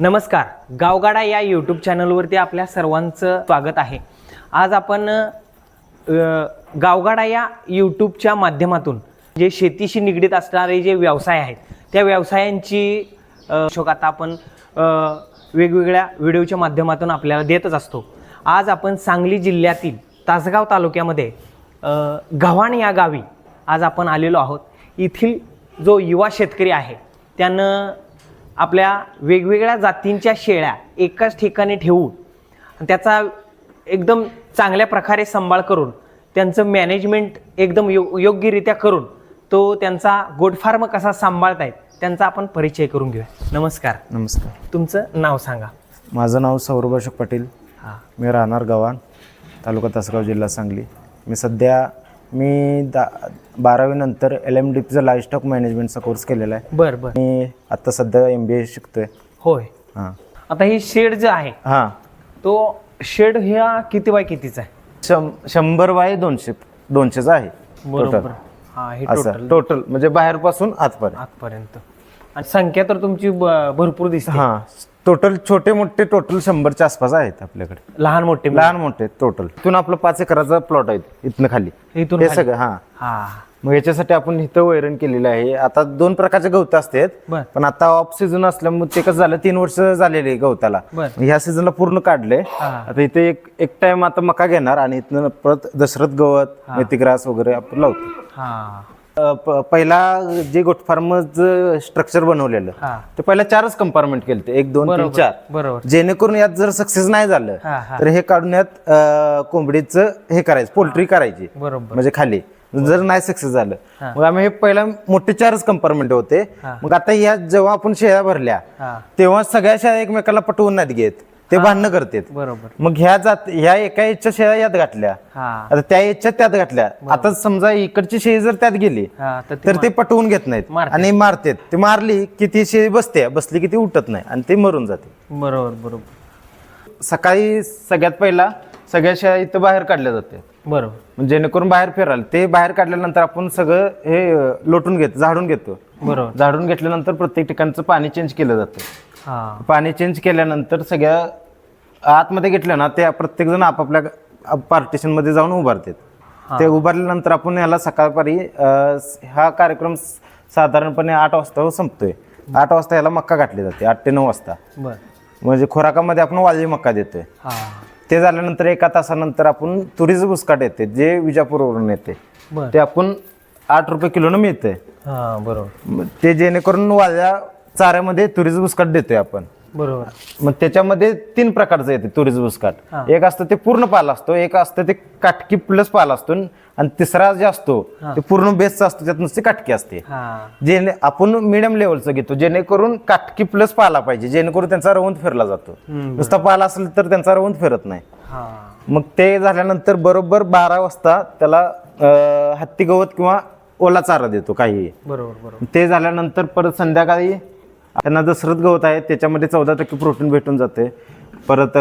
नमस्कार. गावगाडा या यूट्यूब चॅनलवरती आपल्या सर्वांचं स्वागत आहे. आज आपण गावगाडा या यूट्यूबच्या माध्यमातून जे शेतीशी निगडीत असणारे जे व्यवसाय आहेत त्या व्यवसायांची शोक आता आपण वेगवेगळ्या व्हिडिओच्या माध्यमातून आपल्याला देतच असतो. आज आपण सांगली जिल्ह्यातील तासगाव तालुक्यामध्ये गव्हाण या गावी आज आपण आलेलो आहोत. येथील जो युवा शेतकरी आहे त्यानं आपल्या वेगवेगळ्या जातींच्या शेळ्या एकाच ठिकाणी ठेवून त्याचा एकदम चांगल्या प्रकारे सांभाळ करून त्यांचं मॅनेजमेंट एकदम यो योग्यरित्या करून तो त्यांचा गोट फार्म कसा सांभाळतायत त्यांचा आपण परिचय करून घेऊया. नमस्कार. नमस्कार. तुमचं नाव सांगा. माझं नाव सौरभ अशोक पाटील. हां. मी राहणार गव्हाण तालुका तासगाव जिल्हा सांगली. मी सध्या मी दा बारावीनंतर एल एम डी पीचा लाईफस्टॉक मॅनेजमेंटचा कोर्स केलेला आहे. बरं बरं. मी आत्ता सध्या एम बी ए शिकतोय. होय. हां. आता ही शेड जो आहे हां. तो शेड ह्या किती बाय कितीचा आहे? शं शंभर बाय दोनशे दोनशेचा आहे बरोबर. हा हे टोटल असं टोटल म्हणजे बाहेरपासून आतपर्यंत. आजपर्यंत आणि संख्या तर तुमची ब- भरपूर दिसते. हां. टोटल छोटे मोठे टोटल शंभरच्या आसपास आहेत आपल्याकडे. लहान मोठे लहान मोठे टोटल. इथून आपलं पाच एकराचा प्लॉट आहे इथनं खाली. इथून हे खाली. सगळं हां. हा. मग याच्यासाठी आपण इथं वैरण केलेलं आहे. आता दोन प्रकारचे गवत असतात. बर. पण आता ऑफ सीझन असल्यामुळे ते कसं झालं तीन वर्ष झालेले गवताला. बर. ह्या सीझनला पूर्ण काढले हा. आता इथे एक एक टाइम आता मका घेणार आणि इथनं परत दशरथ गवत मेथीग्रास वगैरे आपण लावतो. हा. प- पहिला जे गोट फार्मचं स्ट्रक्चर बनवलेलं हा. ते पहिला चारच कंपार्टमेंट केले एक दोन तीन बरोबर चार. बरोबर. जेणेकरून यात जर सक्सेस नाही झालं हा हा. तर हे काढून यात अ, कोंबडीचं हे करायचं पोल्ट्री करायची. बरोबर. म्हणजे खाली. जर नाही सक्सेस झालं हा. मग आम्ही हे पहिला मोठे चारच कंपार्टमेंट होते. हा. मग आता या जेव्हा आपण शेळ्या भरल्या हा. तेव्हा सगळ्या शेळ्या एकमेकाला पटवून नाहीत घेत. ते भांडणं करतात. बरोबर. मग ह्या जात ह्या एका इच्छा शेळ्या यात घातल्या. हा. आता त्या इच्छा त्यात घातल्या. आता समजा इकडची शेळी जर त्यात गेली हा तर ते तर ते पटवून घेत नाहीत मारतात. आणि मारतात. ते मारली की ती शेळी बसते बसली की ती उठत नाही आणि ते मरून जाते. बरोबर बरोबर. सकाळी सगळ्यात पहिला सगळ्या शेळ्या इथं बाहेर काढल्या जाते. बरोबर. म्हणजे जेणेकरून बाहेर फिराल. ते बाहेर काढल्यानंतर आपण सगळं हे अं, लोटून घेतो झाडून घेतो. बरोबर. झाडून घेतल्यानंतर प्रत्येक ठिकाणचं पाणी चेंज केलं जातं. पाणी चेंज केल्यानंतर सगळ्या आतमध्ये घेतलं ना ते प्रत्येक जण आपापल्या पार्टिशनमध्ये जाऊन उभारतात. ते उभारल्यानंतर आपण याला सकाळपारी हा कार्यक्रम साधारणपणे आठ वाजता संपतोय. आठ वाजता याला मक्का घातली जाते आठ ते नऊ वाजता. म्हणजे खोराकामध्ये आपण वाळली मक्का देतोय. हा. ते झाल्यानंतर एका तासानंतर आपण तुरीचं बुसकाट येते जे विजापूरवरून येते. ते आपण आठ रुपये किलोनं मिळते हा बरोबर. ते जेणेकरून वाळ्या चाऱ्यामध्ये तुरीचं बुसकाट देतोय आपण. बरोबर. मग त्याच्यामध्ये तीन प्रकारचं येते तुरीचं हा. बुसकाट एक असतं ते पूर्ण पाल असतो एक असतं ते काटकी प्लस पाल असतो आणि तिसरा जे असतो ते पूर्ण बेसचा असतो त्यात नुसती काटकी असते. हा. जेणे आपण मिडियम लेवलचं घेतो जेणेकरून काटकी प्लस पाला पाहिजे जेणेकरून त्यांचा रवंत फिरला जातो. हम्म, नुसता पाला असेल तर त्यांचा रवंत फिरत नाही. हा. मग ते झाल्यानंतर बरोबर बारा वाजता त्याला अं, हत्ती गवत किंवा ओला चारा देतो काही बरोबर बरोबर. ते झाल्यानंतर परत संध्याकाळी त्यांना दसरथ गवत आहे त्याच्यामध्ये चौदा टक्के प्रोटीन भेटून जाते. परत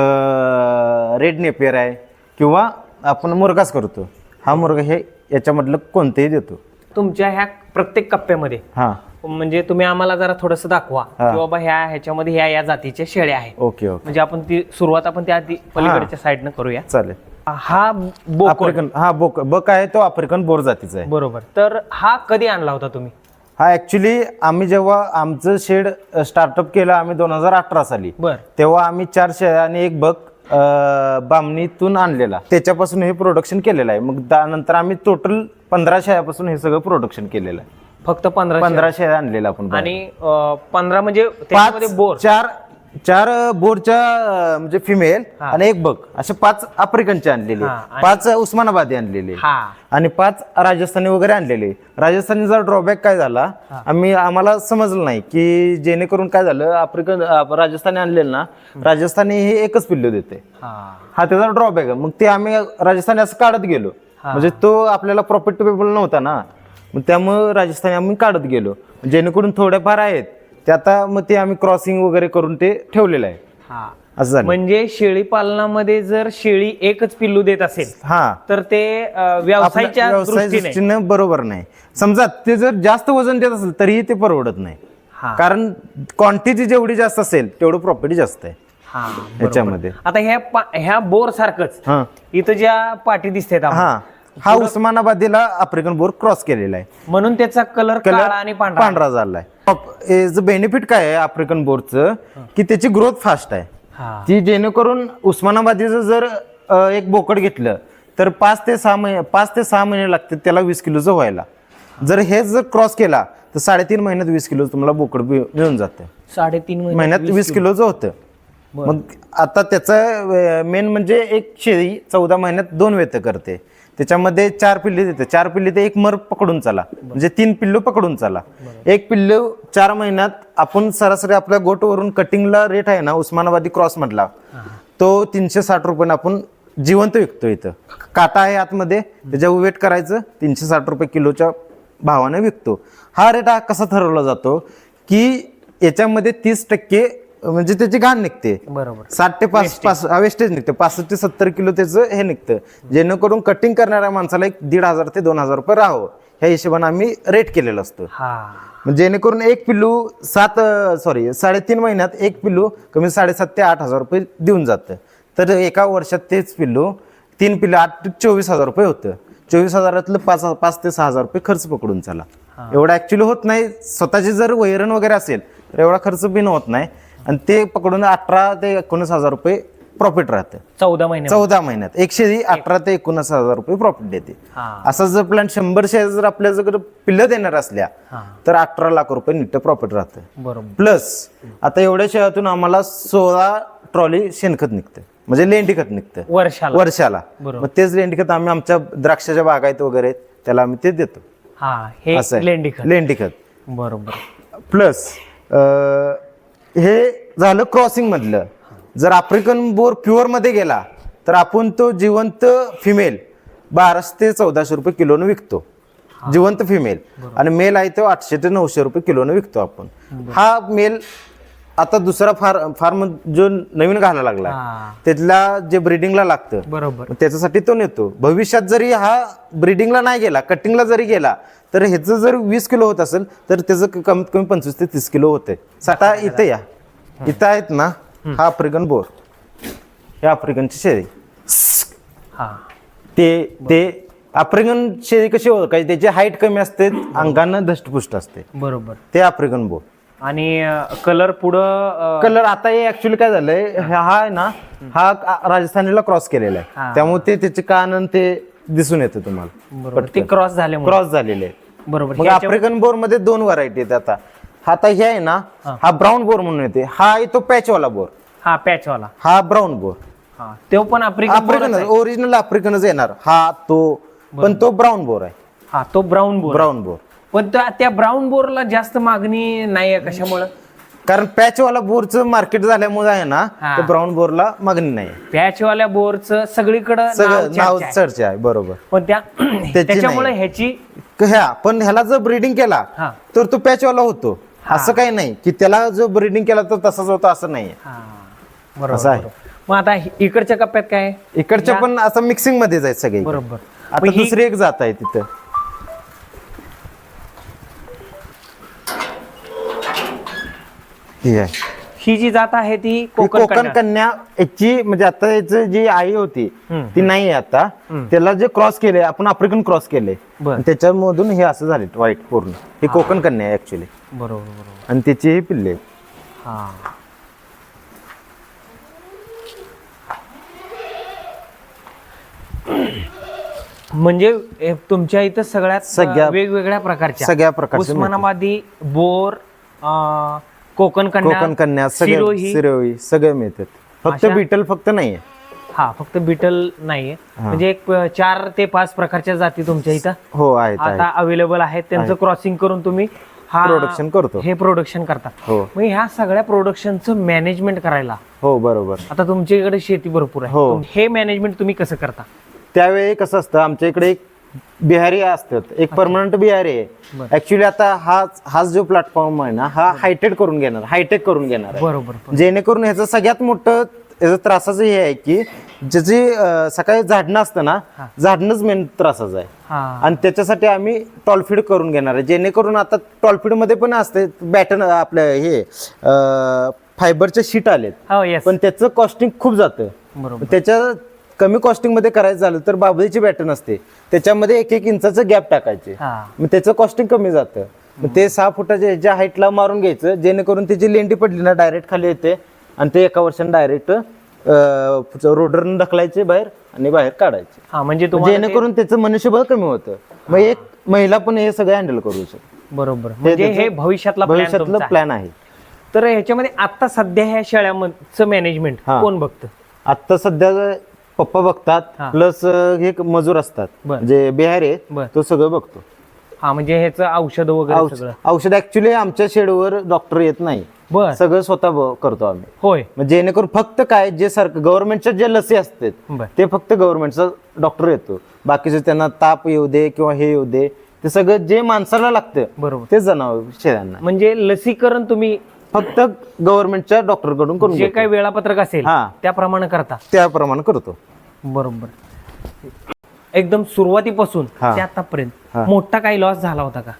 रेड नेपियर आहे किंवा आपण मुरगाच करतो. हा मुरगा हे याच्यामधलं कोणतेही देतो. तुमच्या ह्या प्रत्येक कप्प्यामध्ये? हां. म्हणजे तुम्ही आम्हाला जरा थोडंसं दाखवा. की बाबा ह्या ह्याच्यामध्ये ह्या या जातीच्या शेळ्या आहेत. Okay okay. म्हणजे आपण ती सुरुवात आपण त्या आधी पलीकडच्या साईडनं करूया. चालेल. हा बोकड. आफ्रिकन हा बोक बक आहे तो आफ्रिकन बोर जातीचा आहे. बरोबर. तर हा कधी आणला होता तुम्ही? हा ऍक्च्युली आम्ही जेव्हा आमचं शेड स्टार्टअप केलं आम्ही दोन हजार अठरा साली बर. तेव्हा आम्ही चार शेळ्या आणि एक बक बामणीतून आणलेला. त्याच्यापासून हे प्रोडक्शन केलेलं आहे. मग त्यानंतर आम्ही टोटल पंधरा शेळ्यापासून हे सगळं प्रोडक्शन केलेलं आहे. फक्त पंधरा पंधरा शेळ्या. आणलेल्या आपण. आणि पंधरा म्हणजे त्याच्यामध्ये बोर. चार चार बोरच्या अं, म्हणजे फिमेल हा. आणि एक बक असे पाच आफ्रिकनचे आणलेले. हा, आणि- पाच उस्मानाबादी आणलेले. हा. आणि पाच राजस्थानी वगैरे आणलेले. राजस्थानीचा ड्रॉबॅक काय झाला? आम्ही आम्हाला समजलं नाही की जेणेकरून काय झालं? आफ्रिकन अं, राजस्थानी आणलेलं ना राजस्थानी हे एकच पिल्लू देते. हा. हा त्याचा ड्रॉबॅक आहे. मग ते आम्ही राजस्थानी असं काढत गेलो. म्हणजे तो आपल्याला प्रॉफिटेबल नव्हता ना. मग त्यामुळं राजस्थानी आम्ही काढत गेलो. जेणेकरून थोडेफार आहेत. ते आता मग ते आम्ही क्रॉसिंग वगैरे करून ते ठेवलेलं आहे. हा. असं झालं. म्हणजे शेळी पालनामध्ये जर शेळी एकच पिल्लू देत असेल हा. तर ते अं, व्यवसायाच्या व्यवसाय दृष्टीने. दृष्टीनं बरोबर नाही. समजा ते जर जास्त वजन देत असेल तरीही ते परवडत नाही. हा. कारण क्वांटिटी जेवढी जास्त असेल तेवढं प्रॉफिट जास्त आहे. हा बरोबर. याच्यामध्ये. आता ह्या पा- ह्या बोर सारखंच हा. इथं ज्या पाठी दिसतात हा. हा उस्मानाबादीला आफ्रिकन बोर क्रॉस केलेला आहे. म्हणून त्याचा कलर कलर काळा आणि पांढरा. पांढरा झालाय. बेनिफिट काय आहे आफ्रिकन बोरचं की त्याची ग्रोथ फास्ट आहे. हा. ती जेणेकरून उस्मानाबादीचं जर अ, एक बोकड घेतलं तर पाच ते सहा महिने पाच ते सहा महिने लागतात त्याला वीस किलोचं व्हायला. जर हे जर क्रॉस केला तर साडेतीन महिन्यात वीस किलो तुम्हाला बोकड मिळ- मिळून जातं. साडेतीन महिने महिन्यात वीस किलोचं होतं. मग आता त्याचं मेन म्हणजे एक शेळी चौदा महिन्यात दोन वेत करते. त्याच्यामध्ये चार पिल्ली देते. चार पिल्ली ते एक मर पकडून चाला. म्हणजे तीन पिल्लू पकडून चाला. एक पिल्लू चार महिन्यात आपण सरासरी आपल्या गोटवरून कटिंगला रेट आहे ना उस्मानाबादी क्रॉस म्हटला तो तीनशे साठ रुपयाने आपण जिवंत विकतो इथं. काटा आहे आतमध्ये त्याच्यावर वेट करायचं तीनशे साठ रुपये किलोच्या भावाने विकतो. हा रेट हा कसा ठरवला जातो? की याच्यामध्ये तीस टक्के म्हणजे त्याची घाण निघते. बरोबर. साठ ते पाच पाच वेस्टेज निघतं. पासष्ट ते सत्तर किलो त्याचं हे निघतं. जेणेकरून कटिंग करणाऱ्या माणसाला एक दीड हजार ते दोन हजार रुपये राहावं. ह्या हिशोबाने आम्ही रेट केलेला असतो. जेणेकरून एक पिल्लू सात सॉरी साडेतीन महिन्यात एक पिल्लू कमी साडेसात ते आठ हजार रुपये देऊन जातं. तर एका वर्षात तेच पिल्लू तीन पिल्लू आठ ते चोवीस हजार रुपये होतं. चोवीस हजारातलं पाच पाच ते सहा हजार रुपये खर्च पकडून चला एवढा ऍक्च्युली होत नाही. स्वतःची जर वैरण वगैरे असेल तर एवढा खर्च बिन होत नाही. आणि ते पकडून अठरा ते एकोणीस हजार रुपये प्रॉफिट राहतं. चौदा महिने. चौदा महिन्यात. एकशे अठरा ते एकोणीस हजार रुपये प्रॉफिट देते. असा जर प्लॅन शंभर शेअर जर आपल्या जर पिल्लं देणार असल्या तर अठरा लाख रुपये नीट प्रॉफिट राहतं. बरोबर. प्लस आता एवढ्या शेळातून आम्हाला सोळा ट्रॉली शेणखत निघतं. म्हणजे लेंडी खत निघतं. वर्षाला. वर्षाला. मग तेच लेंडी खत आम्ही आमच्या द्राक्षाच्या बागायत वगैरे त्याला आम्ही ते देतो. हा हे असं आहे. लेंडी खत. लेंडी खत. बरोबर. प्लस हे झालं क्रॉसिंग मधलं. जर आफ्रिकन बोर प्युअरमध्ये गेला तर आपण तो जिवंत फिमेल बाराशे ते चौदाशे रुपये किलोनं विकतो. जिवंत फिमेल आणि मेल आहे तो आठशे ते नऊशे रुपये किलोनं विकतो आपण. हा मेल आता दुसरा फार फार्म जो नवीन घालायला लागला त्यातला जे ब्रिडिंगला लागतं बरोबर. त्याच्यासाठी तो नेतो. भविष्यात जरी हा ब्रिडिंगला नाही गेला कटिंगला जरी गेला तर ह्याचं जर वीस किलो होत असेल तर त्याचं कमीत कमी पंचवीस ते तीस किलो होते. आता इथं या. इथं आहेत ना हा आफ्रिकन बोर. हे आफ्रिकनची शेळी. हा. ते ते आफ्रिकन शेळी कशी ओळखायची? त्याची हाईट कमी असते अंगानं धष्टपुष्ट असते. बरोबर. ते आफ्रिकन बोर. आणि कलर पुढं कलर आता हे ऍक्च्युली काय झालंय हा आहे ना हा राजस्थानीला क्रॉस केलेला. आहे. त्यामुळे ते त्याचे कान ते दिसून येतं तुम्हाला. ते क्रॉस झाल्यामुळे. क्रॉस झालेले. आहेत बरोबर. मग आफ्रिकन बोरमध्ये दोन व्हरायटी आहेत आता. आता हे आहे ना हा. ब्राऊन बोर म्हणून येते. हा आहे तो पॅचवाला बोर. हा पॅचवाला हा ब्राऊन बोर. हा तो पण आफ्रिकन आफ्रिकन ओरिजिनल आफ्रिकनच येणार. हा तो. पण तो ब्राऊन बोर आहे. हा तो ब्राऊन बोर ब्राऊन बोर. पण त्या- त्या ब्राऊन बोरला जास्त मागणी नाही आहे कशामुळं? कारण पॅचवाला बोरचं मार्केट झाल्यामुळे आहे ना हा. ते ब्राऊन बोरला मागणी नाही. पॅचवाल्या बोरचं सगळीकडं सगळं नाव नाव चर्चा आहे. चर्चा आहे बरोबर. पण त्या त्याच्यामुळे ह्याची ह्या पण ह्याला जर ब्रीडिंग केला हा. तर तो पॅचवाला होतो. असं काही नाही की त्याला जो ब्रीडिंग केला तर तसाच होतो असं नाही. हा. बरोबर असं आहे. बरोबर. मग आता हि- इकडच्या कप्प्यात काय? आहे? इकडच्या पण असं मिक्सिंगमध्ये जायचं सगळे बरोबर. आता दुसरी एक जात आहे तिथं. ही जी जात आहे ती कोकण कोकण कन्या. कन्या याची म्हणजे आता याची जी आई होती हम्म. ती नाही आहे आता. त्याला जे क्रॉस केले आपण आफ्रिकन क्रॉस केले. बर. त्याच्यामधून हे असं झाले व्हाईट पूर्ण. ही कोकण कन्या आहे ऍक्च्युली बरोबर बरोबर. आणि त्याची ही पिल्ले आहेत. हा. म्हणजे तुमच्या इथं सगळ्यात सगळ्या- वेगवेगळ्या प्रकारच्या. सगळ्या प्रकारचे उस्मानाबादी बोर अं, कोकण कन्या कोकण कन्या सगळे सिरोही. सिरोही सगळे मिळतात. फक्त अशा- बिटल फक्त नाहीये. हा फक्त बिटल नाहीये. म्हणजे एक अं, चार ते पाच प्रकारच्या जाती तुमच्या इथं. हो आहेत आहेत. आता अवेलेबल आहेत. त्यांचं क्रॉसिंग करून तुम्ही हा प्रोडक्शन करतो. हे प्रोडक्शन करता. हो. मग ह्या सगळ्या प्रोडक्शनचं मॅनेजमेंट करायला. हो बरोबर. आता तुमच्याकडे शेती भरपूर आहे. हो. तुम- हे मॅनेजमेंट तुम्ही कसं करता? त्यावेळी कसं असतं? आमच्या इकडे एक बिहारी असतात. एक परमनंट बिहारी आहे. ऍक्च्युली आता हा हाच जो प्लॅटफॉर्म आहे ना हा हायटेड करून घेणार हायटेक करून घेणार बरोबर जेणेकरून ह्याचं सगळ्यात मोठं याचं त्रासाचं हे आहे की ज्याची सकाळी झाडणं असतं ना. झाडणंच मेन त्रासाचं आहे. आणि त्याच्यासाठी आम्ही टॉलफीड करून घेणार आहे. जेणेकरून आता टॉलफीडमध्ये पण असते बॅटन आपलं हे फायबरचे शीट आलेत. हो पण त्याचं कॉस्टिंग खूप जातं. बरोबर. त्याच्या कमी कॉस्टिंगमध्ये करायचं झालं तर बाबळीची बॅटन असते त्याच्यामध्ये एक एक इंचाचं गॅप टाकायचे. मग त्याचं कॉस्टिंग कमी जातं. मग ते सहा फुटाच्या ह्याच्या हाईटला मारून घ्यायचं जेणेकरून त्याची लेंडी पडली ना डायरेक्ट खाली येते आणि ते एका वर्षाने डायरेक्ट रोडरनं ढकलायचे बाहेर आणि बाहेर काढायचे. हा म्हणजे जेणेकरून त्याचं मनुष्यबळ कमी होतं. मग एक महिला पण हे सगळं हँडल करू शकते. बरोबर. म्हणजे हे भविष्यातला भविष्यातलं. प्लॅन आहे. तर ह्याच्यामध्ये आता सध्या ह्या शेळ्याचं मॅनेजमेंट. कोण बघतं? आता सध्या पप्पा बघतात हा. प्लस हे मजूर असतात. बरं. जे बिहारी बरं. आहे तो सगळं बघतो. हा म्हणजे ह्याचं औषध वगैरे औष- सगळं. औषध ऍक्च्युली आमच्या शेडवर डॉक्टर येत नाही. बर. सगळं स्वतः ब- करतो आम्ही. होय. मग जेणेकरून फक्त काय जे सर गव्हर्नमेंटच्या जे लसी असतात बर. ते फक्त गव्हर्नमेंटचा डॉक्टर येतो. बाकीचे त्यांना ताप येऊ दे किंवा हे येऊ दे ते सगळं जे माणसाला लागतं बरोबर. ते जनावर शेळ्यांना. म्हणजे लसीकरण तुम्ही फक्त गव्हर्नमेंटच्या डॉक्टरकडून करून जे घेतो. काही वेळापत्रक असेल हा. त्याप्रमाणे करता त्याप्रमाणे करतो बरोबर एकदम सुरुवातीपासून हा. ते आतापर्यंत हा. मोठा काही लॉस झाला होता का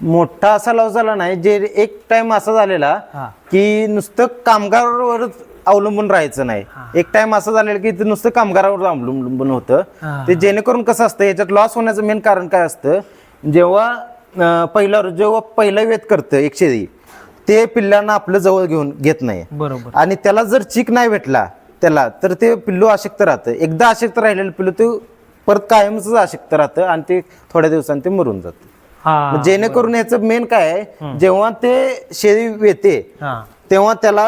मोठा असा लॉस झाला नाही जे एक टाइम असा झालेला हा की नुसतं कामगारावरच अवलंबून राहायचं नाही हा. एक टाइम असं झालेलं की ते नुसतं कामगारावर अवलंबून होतं. ते जेणेकरून कसं असतं याच्यात लॉस होण्याचं मेन कारण काय असतं जेव्हा अं, पहिला जेव्हा पहिला वेत करतं एक शेळी ते पिल्लांना आपलं जवळ घेऊन घेत नाही. बरोबर. आणि त्याला जर चीक नाही भेटला त्याला तर ते पिल्लू अशक्त राहतं. एकदा अशक्त राहिलेलं पिल्लू ते परत कायमच अशक्त राहतं आणि ते थोड्या दिवसांनी ते मरून जातं. हा मग जेणेकरून याचं मेन काय आहे जेव्हा ते शेळी येते हा. तेव्हा त्याला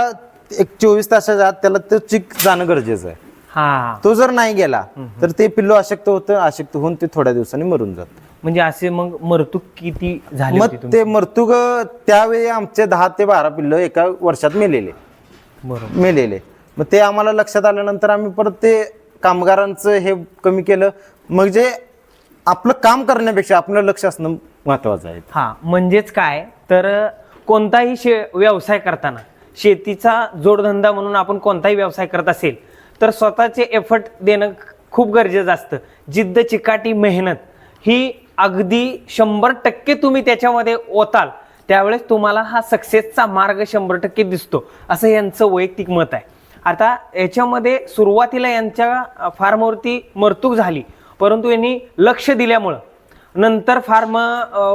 एक चोवीस तासाच्या आत त्याला ते चिक जाणं गरजेचं आहे. हा. तो जर नाही गेला तर ते पिल्लू अशक्त होतं अशक्त होऊन ते थोड्या दिवसांनी मरून जात. म्हणजे असे मग मरतूक किती झाली मग होती तुमची? ते मरतुग त्यावेळी आमचे दहा ते बारा पिल्लं एका वर्षात मेलेले. बरोबर. मेलेले. मग ते आम्हाला लक्षात आल्यानंतर आम्ही परत ते कामगारांचं हे कमी केलं. मग जे आपलं काम करण्यापेक्षा आपलं लक्ष असणं महत्वाचं आहे. हा म्हणजेच काय? तर कोणताही शे व्यवसाय करताना शेतीचा जोडधंदा म्हणून आपण कोणताही व्यवसाय करत असेल तर स्वतःचे एफर्ट देणं खूप गरजेचं असतं. जिद्द चिकाटी मेहनत ही अगदी शंभर टक्के तुम्ही त्याच्यामध्ये ओताल त्यावेळेस तुम्हाला हा सक्सेसचा मार्ग शंभर टक्के दिसतो. असं यांचं वैयक्तिक मत आहे. आता याच्यामध्ये सुरुवातीला यांच्या फार्मवरती मरतूक झाली. परंतु यांनी लक्ष दिल्यामुळं नंतर फार्म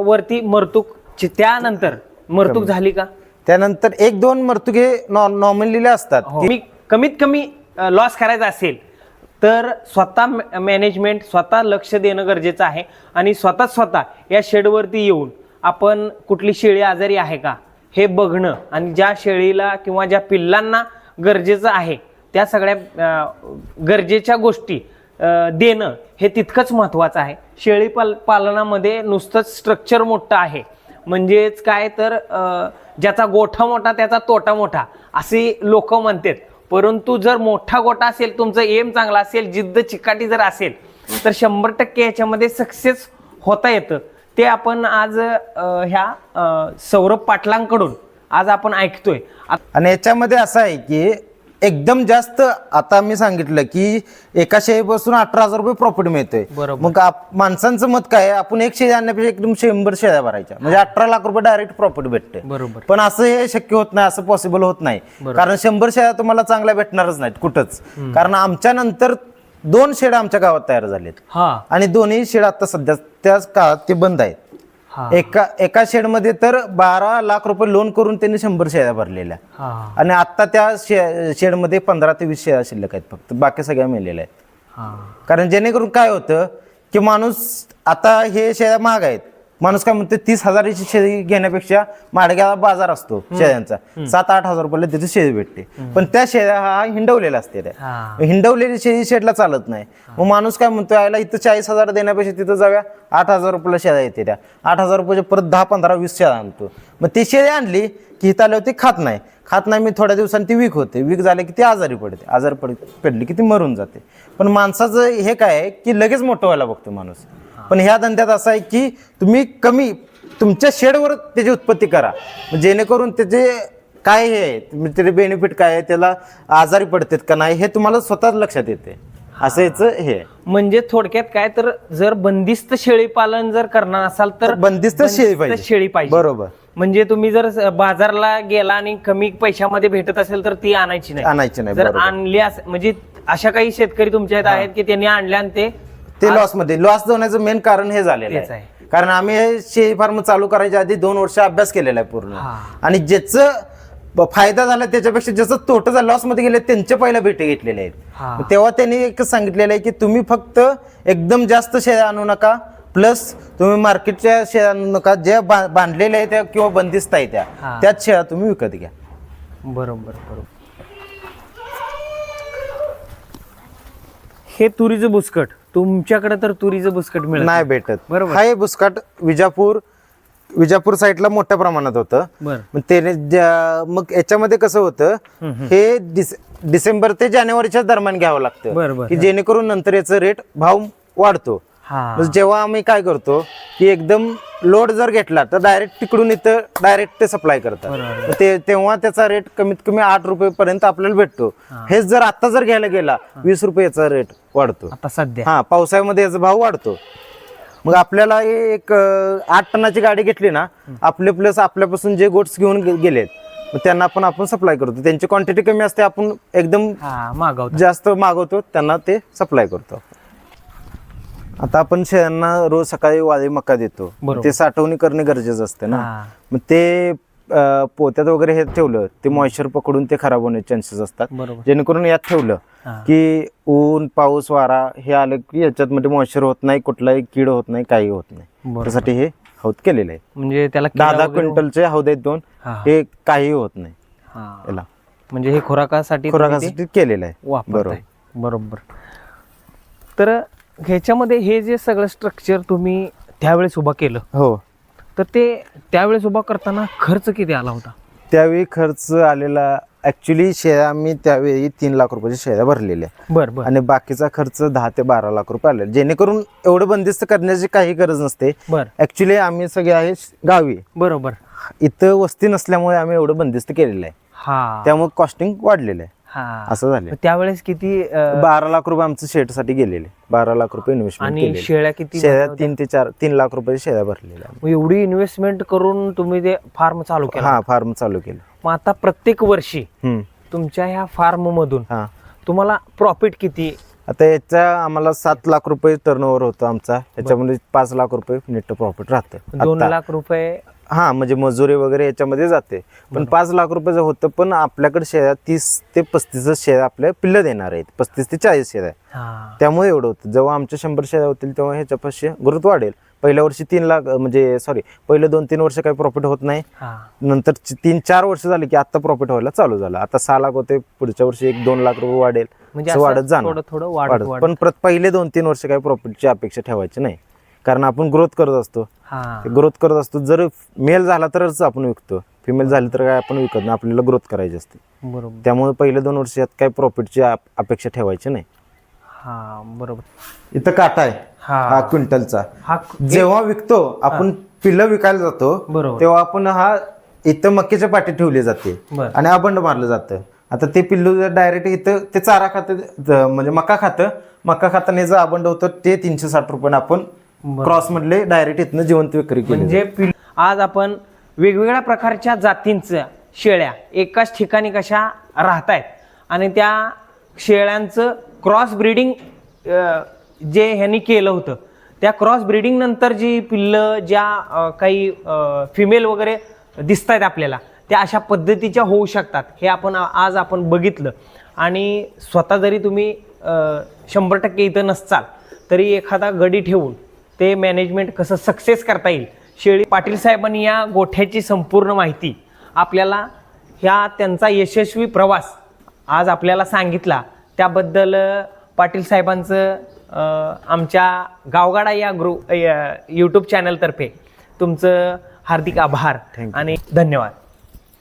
वरती मरतूक त्यानंतर मरतूक झाली का? त्यानंतर एक दोन मर्तुके नॉमिनलीले असतात. हो. मी कमीत कमी लॉस करायचा असेल तर स्वतः मॅनेजमेंट स्वतः लक्ष देणं गरजेचं आहे. आणि स्वतः स्वतः या शेडवरती येऊन आपण कुठली शेळी आजारी आहे का हे बघणं आणि ज्या शेळीला किंवा ज्या पिल्लांना गरजेचं आहे त्या सगळ्या गरजेच्या गोष्टी देणं हे तितकंच महत्त्वाचं आहे. शेळी पाल पालनामध्ये नुसतंच स्ट्रक्चर मोठं आहे. म्हणजेच काय तर ज्याचा गोठा मोठा त्याचा तोटा मोठा असे लोक म्हणतात. परंतु जर मोठा गोठा असेल तुमचं एम चांगला असेल जिद्द चिकाटी जर असेल तर शंभर टक्के याच्यामध्ये सक्सेस होता येतं. ते आपण आज ह्या सौरभ पाटलांकडून आज आपण ऐकतोय. आणि याच्यामध्ये असं आहे की एकदम जास्त आता मी सांगितलं की एका शेळीपासून अठरा हजार रुपये प्रॉफिट मिळतोय. बरोबर. मग आप- माणसांचं मत काय आहे? आपण एक शेळी आणण्यापेक्षा एकदम शंभर शेळ्या भरायच्या. म्हणजे अठरा लाख रुपये डायरेक्ट प्रॉफिट भेटते बरोबर. पण असं हे शक्य होत नाही असं पॉसिबल होत नाही. कारण शंभर शेळ्या तुम्हाला चांगल्या भेटणारच नाहीत कुठंच. कारण आमच्या नंतर दोन शेड्या आमच्या गावात तयार झालेत. हा. आणि दोन्ही शेड आता सध्या त्याच काळात ते बंद आहेत. एका एका शेडमध्ये तर बारा लाख रुपये लोन करून त्यांनी शंभर शेळ्या भरलेल्या. आणि आता त्या शे शेडमध्ये पंधरा ते वीस शेळ्या शिल्लक आहेत फक्त. बाकी सगळ्या मेलेल्या आहेत. कारण जेणेकरून काय होतं की माणूस आता हे शेळ्या महाग आहेत. माणूस काय म्हणतो तीस हजाराची शेळी घेण्यापेक्षा माडग्याला बाजार असतो शेळ्यांचा. सात आठ हजार रुपयाला त्याची शेळी भेटते. पण त्या शेळ्या हा हिंडवलेला असते त्या. हिंडवलेली शेळी शेडला चालत नाही. मग माणूस काय म्हणतो यायला इथं चाळीस हजार देण्यापेक्षा तिथं जाऊया आठ हजार रुपयाला शेळ्या येते त्या. आठ हजार रुपयाच्या परत दहा पंधरा वीस शेळ्या आणतो. मग ती शेळी आणली की इथं आल्यावर ती खात नाही. खात नाही मी थोड्या दिवसांनी ती वीक होते. वीक झाले की ती आजारी पडते. आजारी पड पडली की ती मरून जाते. पण माणसाचं हे काय आहे की लगेच मोठं व्हायला बघतो माणूस. पण ह्या धंद्यात असं आहे की तुम्ही कमी तुमच्या शेडवर त्याची उत्पत्ती करा. जेणेकरून त्याचे काय हे आहे त्याचे बेनिफिट काय आहे त्याला आजारी पडतात का नाही हे तुम्हाला स्वतःच लक्षात येते. असं याचं हे. म्हणजे थोडक्यात काय तर जर बंदिस्त शेळी पालन जर करणार असाल तर बंदिस्त शेळी पाहिजे. शेळी पाहिजे. बरोबर. म्हणजे तुम्ही जर स- बाजारला गेला आणि कमी पैशामध्ये भेटत असेल तर ती आणायची नाही आणायची नाही जर बरोबर आणली अस- म्हणजे अशा काही शेतकरी तुमच्या इथं आहेत की त्यांनी आणले आणि ते ते लॉसमध्ये लॉस होण्याचं मेन कारण हे झालेलं आहे आहे. कारण आम्ही हे शेळी फार्म चालू करायच्या आधी दोन वर्ष अभ्यास केलेला आहे पूर्ण हा. आणि ज्याचं ब- फायदा झाला त्याच्यापेक्षा ज्याचं तोटं झालं लॉसमध्ये गेले त्यांच्या पहिल्या भेटी घेतलेल्या हा. आहेत तेव्हा त्यांनी एक सांगितलेलं आहे की तुम्ही फक्त एकदम जास्त शेळ्या आणू नका प्लस तुम्ही मार्केटच्या आणू नका ज्या बा- बांधलेल्या आहेत त्या किंवा बंदिस्त आहे त्या हा. त्याच शेळ्या तुम्ही विकत घ्या. बरोबर बरोबर. हे तुरीचं बुसकट तुमच्याकडे तर तुरीचं बुसकट मिळत नाही भेटत. बरोबर. हा हे बुसकाट विजापूर विजापूर साईडला मोठ्या प्रमाणात होतं. बर. मग त्याने ज्या- मग याच्यामध्ये कसं होतं हे डिस- डिसेंबर ते जानेवारीच्या दरम्यान घ्यावं बरं, बरं. लागतं की जेणेकरून नंतर याचा रेट भाव वाढतो. हा. जेव्हा आम्ही काय करतो की एकदम लोड जर घेतला तर डायरेक्ट तिकडून इथं डायरेक्ट ते सप्लाय करतात. ते तेव्हा त्याचा रेट कमीत कमी आठ रुपये पर्यंत आपल्याला भेटतो. हेच जर आता जर घ्यायला गेला वीस रुपये याचा रेट वाढतो. आता सध्या. हा पावसाळ्यामध्ये याचा भाव वाढतो. मग आपल्याला एक आठ टनाची गाडी घेतली ना आपले प्लस आपल्यापासून जे गोट्स घेऊन गेलेत त्यांना पण आपण सप्लाय करतो. त्यांची क्वांटिटी कमी असते आपण एकदम मागवता जास्त मागवतो त्यांना ते सप्लाय करतो. आता आपण शेळ्यांना रोज सकाळी वाळी मका देतो. बरोबर. ते साठवणी करणे गरजेचं असते ना. हा. मग ते अं, पोत्यात वगैरे हे ठेवलं ते मॉइश्चर पकडून ते खराब होण्याचे चान्सेस असतात. बरोबर. जेणेकरून यात ठेवलं हा. की ऊन पाऊस वारा हे आलं की याच्यात मध्ये मॉइश्चर होत नाही कुठलाही कीड होत नाही काही होत नाही. बरोबर. त्यासाठी हे हौद केलेलं आहे. म्हणजे त्याला दहा किडा दहा वगैरे- क्विंटलचे हौद आहेत दोन. हा. हे काही होत नाही. हा. याला. म्हणजे हे खुराकासाठी तुम्ही ते खुराकासाठी केलेलं आहे. वापरताय. बरोबर. तर ह्याच्यामध्ये हे जे सगळं स्ट्रक्चर तुम्ही त्यावेळेस उभा केलं हो. तर ते त्यावेळेस उभा करताना खर्च किती आला होता? त्यावेळी खर्च आलेला ऍक्च्युली शेळ्या आम्ही त्यावेळी तीन लाख रुपयाच्या शेळ्या भरलेल्या बर बर. आणि बाकीचा खर्च दहा ते बारा लाख रुपये आले जेणेकरून एवढं बंदिस्त करण्याची काही गरज नसते. बर. ऍक्च्युली आम्ही सगळे आहे गावी. बरोबर. इथं वस्ती नसल्यामुळे आम्ही एवढं बंदिस्त केलेलं आहे. हा. त्यामुळे कॉस्टिंग वाढलेलं आहे. असं झालं त्यावेळेस किती बारा लाख रुपये आमचं शेडसाठी गेलेले. बारा लाख रुपये इन्व्हेस्टमेंट आणि शेळ्या किती शेळ्या? तीन ते चार तीन लाख रुपये शेळ्या भरलेल्या. एवढी इन्व्हेस्टमेंट करून तुम्ही ते फार्म चालू केला. हा फार्म चालू केलं. मग आता प्रत्येक वर्षी हम्म. तुमच्या ह्या फार्म मधून हा. तुम्हाला प्रॉफिट किती? आता याच्या आम्हाला सात लाख रुपये टर्नओव्हर होतो आमचा. याच्यामध्ये पाच लाख रुपये नेट प्रॉफिट राहतं. दोन. लाख रुपये हा म्हणजे मजुरी वगैरे याच्यामध्ये जाते. पण पाच लाख रुपयाचं होतं पण आपल्याकडे शेळ्या तीस ते पस्तीस शेळ्या आपल्या पिल्लं देणार आहेत. पस्तीस ते चाळीस शेळ्या हा. त्यामुळे एवढं होतं. जेव्हा आमच्या शंभर शेळ्या होतील तेव्हा ह्याच्यापाशी ग्रोथ वाढेल. पहिल्या वर्षी तीन लाख म्हणजे सॉरी पहिले दोन तीन वर्ष काही प्रॉफिट होत नाही. नंतर तीन चार वर्ष झाली की आता प्रॉफिट व्हायला चालू झालं. आता सहा लाख होते पुढच्या वर्षी एक दोन लाख रुपये वाढेल. म्हणजे वाढत जाणार. थोडं वाढत पण प्रत पहिले दोन तीन वर्ष काही प्रॉफिटची अपेक्षा ठेवायची नाही. कारण आपण ग्रोथ करत असतो. हा. ग्रोथ करत असतो. जर मेल झाला तरच आपण विकतो. फिमेल झाली तर काय आपण विकत नाही. आपल्याला ग्रोथ करायची असते. बरोबर. त्यामुळे पहिले दोन वर्ष यात काही प्रॉफिटची अपेक्षा ठेवायची नाही. हा बरोबर. इथं काटा आहे. हा. हा क्विंटलचा. हा जेव्हा विकतो आपण पिल्लं विकायला जातो बरोबर. तेव्हा आपण हा इथं मक्याच्या पाठी ठेवली जाते. बरं. आणि अबंड मारलं जातं. आता ते पिल्लू डायरेक्ट इथं ते चारा खातं म्हणजे मका खातं. मका खाताना जे अबंड होतं ते तीनशे साठ रुपयाने आपण क्रॉस मधले डायरेक्ट इथनं जिवंत विक्री केली म्हणजे पिल- आज आपण वेगवेगळ्या प्रकारच्या जातींच्या शेळ्या एकाच ठिकाणी कशा राहत आहेत आणि त्या शेळ्यांचं क्रॉस ब्रीडिंग जे ह्यांनी केलं होतं त्या क्रॉस ब्रीडिंग नंतर जी पिल्लं ज्या अं, काही फिमेल वगैरे दिसत आहेत आपल्याला त्या अशा पद्धतीच्या होऊ शकतात. हे आपण आ- आज आपण बघितलं. आणि स्वतः जरी तुम्ही अं, शंभर टक्के इथं नसचाल तरी एखादा गडी ठेवून ते मॅनेजमेंट कसं सक्सेस करता येईल? शेळी पाटील साहेबांनी या गोठ्याची संपूर्ण माहिती आपल्याला ह्या त्यांचा यशस्वी प्रवास आज आपल्याला सांगितला. त्याबद्दल पाटील साहेबांचं आमच्या गावगाडा या ग्रु यूट्यूब चॅनलतर्फे तुमचं हार्दिक आभार आणि धन्यवाद.